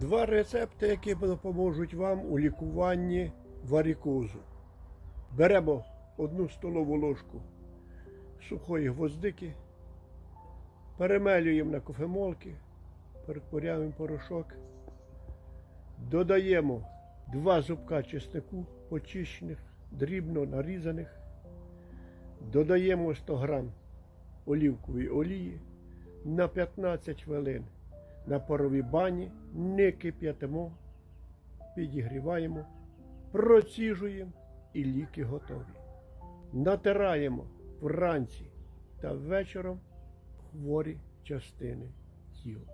Два рецепти, які допоможуть вам у лікуванні варікозу. Беремо одну столову ложку сухої гвоздики, перемелюємо на кофемолки, перетворяємо порошок, додаємо два зубка чеснику почищених, дрібно нарізаних, додаємо 100 грам олівкової олії на 15 хвилин на паровій бані, не кип'ятимо, підігріваємо, проціжуємо і ліки готові. Натираємо вранці та вечором хворі частини тіла.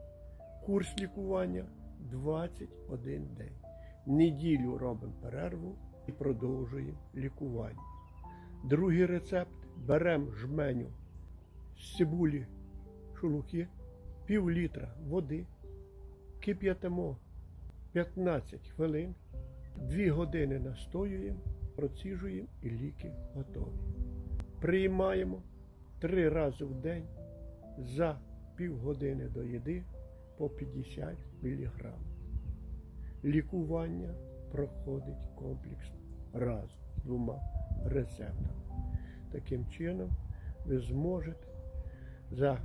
Курс лікування 21 день. Неділю робимо перерву і продовжуємо лікування. Другий рецепт беремо жменю з цибулі шелухи, пів літра води, кип'ятимо 15 хвилин, 2 години настоюємо, проціжуємо і ліки готові. Приймаємо 3 рази в день за півгодини до їди по 50 мг. Лікування проходить комплексно разом з двома рецептами. Таким чином ви зможете за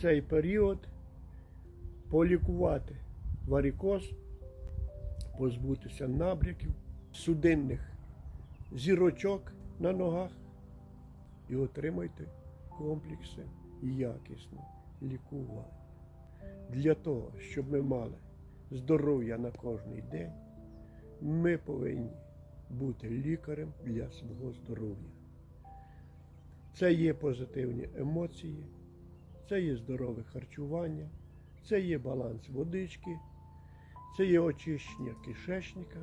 цей період полікувати варикоз, позбутися набряків, судинних зірочок на ногах і отримайте комплекси якісне лікування. Для того, щоб ми мали здоров'я на кожний день, ми повинні бути лікарем для свого здоров'я. Це є позитивні емоції, це є здорове харчування, це є баланс водички, це є очищення кишечника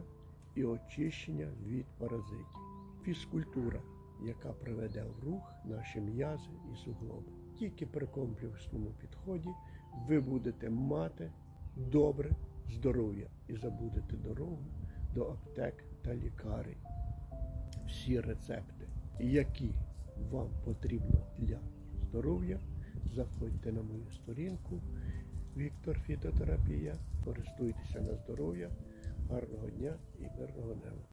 і очищення від паразитів. Фізкультура, яка приведе в рух наші м'язи і суглоби. Тільки при комплексному підході ви будете мати добре здоров'я і забудете дорогу до аптек та лікарень. Всі рецепти, які вам потрібно для здоров'я, заходьте на мою сторінку Віктор Фітотерапія. Користуйтеся на здоров'я, гарного дня і мирного неба.